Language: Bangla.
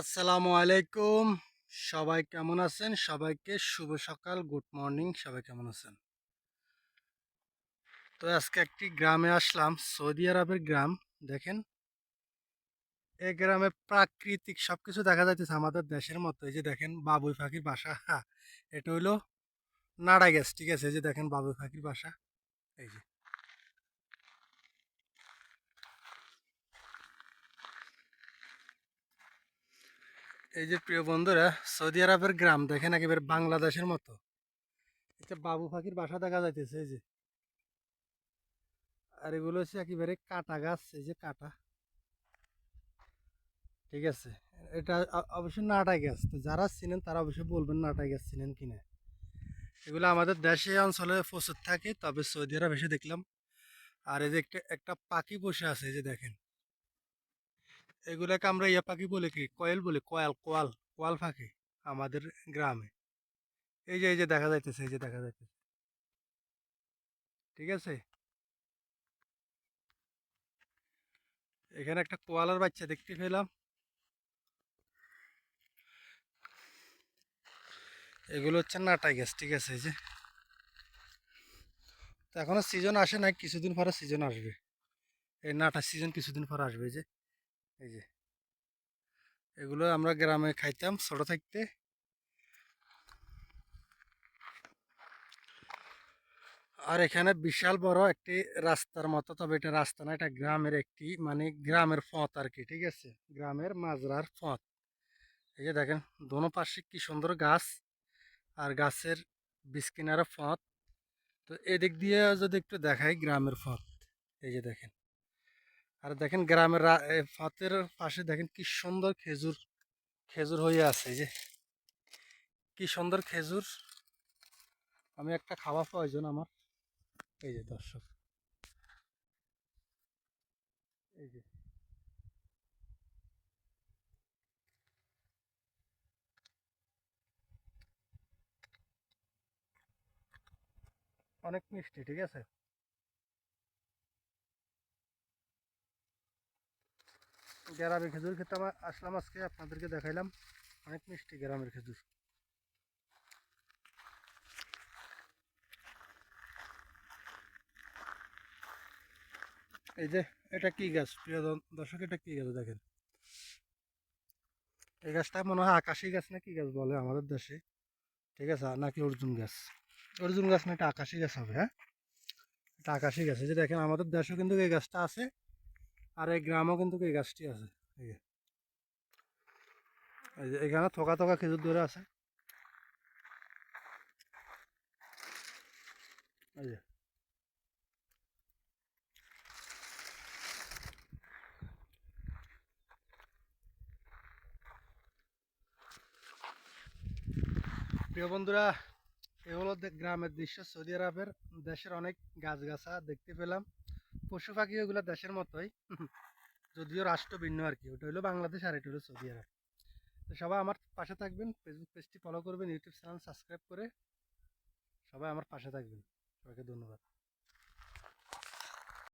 আসসালামু আলাইকুম। সবাই কেমন আছেন? সবাইকে শুভ সকাল, গুড মর্নিং, সবাই কেমন আছেন? তো আজকে একটি গ্রামে আসলাম, সৌদি আরবের গ্রাম, দেখেন। এই গ্রামে প্রাকৃতিক সবকিছু দেখা যাইতেছে আমাদের দেশের মতো। এই যে দেখেন, বাবুই পাখির বাসা এটা হইল নাড়া গ্যাস, ঠিক আছে? এই যে দেখেন, বাবুই পাখির বাসা, এই যে। এই যে প্রিয় বন্ধুরা, সৌদি আরবের গ্রাম দেখেন একেবারে বাংলাদেশের মতো। এটা বাবু পাখির বাসা দেখা যাইতেছে, এই যে। আর এগুলো হচ্ছে একেবারে কাটা গাছ, এই যে কাটা। ঠিক আছে? এটা অ- অবশ্যই নাটাই গাছ। তো যারা চিনেন তারা অবশ্যই বলবেন নাটাই গাছ চিনেন কিনা এগুলো আমাদের দেশে, অঞ্চলে প্রচুর থাকে, তবে সৌদি আরব এসে দেখলাম। আর এই যে একটা একটা পাখি বসে আছে, এই যে দেখেন। এগুলাকে আমরা ইয়া পাখি বলে কি? কয়েল বলে, কয়াল, কোয়াল কোয়াল পাখি আমাদের গ্রামে। এই যে এই যে দেখা যাইতেছে, এই যে দেখা যাইতেছে। ঠিক আছে? এখানে একটা কোয়ালার বাচ্চা দেখতে পেলাম। এগুলো হচ্ছে নাটাই গাছ, ঠিক আছে? এই যে। এখনও সিজন আসে নাই, কিছুদিন পরে সিজন আসবে। এই নাটা সিজন কিছুদিন পরে আসবে যে। এই যে। এগুলো আমরা গ্রামে খাইতাম ছোট থাকতে। আর এখানে বিশাল বড় একটি রাস্তার মতো, তবে এটা রাস্তা না, এটা গ্রামের একটি মানে গ্রামের পথ আর কি ঠিক আছে? গ্রামের মাজরার পথ। এই যে দেখেন, দোনো পাশে কি সুন্দর গাছ, আর গাছের বিস্কিনার পথ। তো এদিক দিয়ে যদি একটু দেখাই গ্রামের পথ। এই যে দেখেন। আর দেখেন গ্রামের রা- এ পথের পাশে দেখেন কি সুন্দর খেজুর খেজুর হয়ে আছে যে। কি সুন্দর খেজুর। আমি একটা খাওয়া প্রয়োজন আমার। এই যে দর্শক। এই যে। অনেক মিষ্টি, ঠিক আছে? গ্রামের খেজুর খেতে আসলাম আজকে, আপনাদেরকে দেখাইলাম। অনেক মিষ্টি গ্রামের খেজুর। এই যে, এটা কি গাছ? প্রিয় দর্শক, এটা কি গাছ দেখেন? এই গাছটা মনে হয় আকাশি গাছ না কি গাছ বলে আমাদের দেশে? ঠিক আছে, নাকি অর্জুন গাছ? অর্জুন গাছ না, এটা আকাশি গাছ হবে হ্যাঁ? এটা আকাশি গাছ। এই যে দেখেন, আমাদের দেশেও কিন্তু এই গাছটা আছে। আর এই গ্রামেও কিন্তু এই গাছটি আছে এখানে থকা থকা খেজুর ধরে আছে। প্রিয় বন্ধুরা, এ হলো গ্রামের দৃশ্য। সৌদি আরবের দেশের অনেক গাছগাছা দেখতে পেলাম। পশু পাখি ওইগুলো দেশের মতোই। যদিও রাষ্ট্র ভিন্ন আর কি ওটা হলো বাংলাদেশ আর এটা হলো সৌদি আরব। তো সবাই আমার পাশে থাকবেন ফেসবুক পেজটি ফলো করবেন ইউটিউব চ্যানেল সাবস্ক্রাইব করে সবাই আমার পাশে থাকবেন। সবাইকে ধন্যবাদ।